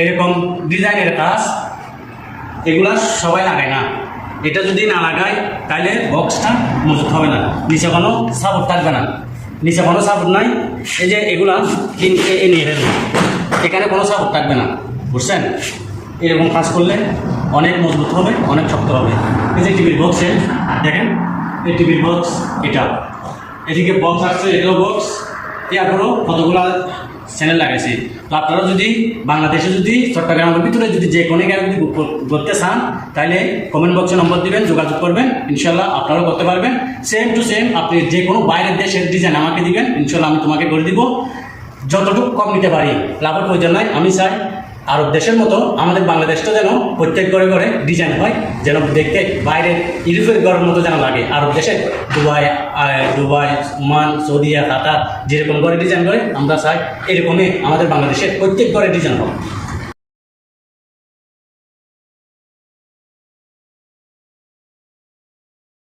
এরকম ডিজাইনের কাজ, এগুলা সবাই লাগায় না। এটা যদি না লাগায় তাহলে বক্সটা মজুত হবে না। নিচে কোনো সাপোর্ট থাকবে না। নিচে কোনো সাপোর্ট নাই। এই যে এগুলা নিয়ে ফেলবে। এখানে কোনো সাপোর্ট থাকবে না। বুঝছেন? এরকম কাজ করলে অনেক মজবুত হবে, অনেক শক্ত হবে। এই যে টিভির বক্সে দেখেন? এই টিভির বক্স এটা। এদিকে বক্স আসছে এটাও বক্স এরপরও কতগুলা চ্যানেল লাগাইছি। তো আপনারা যদি বাংলাদেশে যদি চট্টগ্রামের ভিতরে যদি যে কোনো জায়গায় যদি করতে চান, তাহলে কমেন্ট বক্সে নম্বর দিবেন, যোগাযোগ করবেন ইনশাল্লাহ আপনারাও করতে পারবেন। সেম টু সেম আপনি যে কোনো বাইরের দেশের ডিজাইন আমাকে দিবেন ইনশাল্লাহ আমি তোমাকে করে দিব। যতটুকু কম নিতে পারি, লাভের প্রয়োজন নাই, আমি চাই আরব দেশের মতো আমাদের বাংলাদেশটা যেন প্রত্যেক ঘরে ঘরে ডিজাইন হয়, যেন দেখতে বাইরের ইউরোপের ঘরের মতো যেন লাগে। আরব দেশে দুবাই দুবাই, ওমান সৌদিয়া কাতার যেরকম ঘরে ডিজাইন করে আমরা চাই এরকমই আমাদের বাংলাদেশের প্রত্যেক ঘরে ডিজাইন হোক।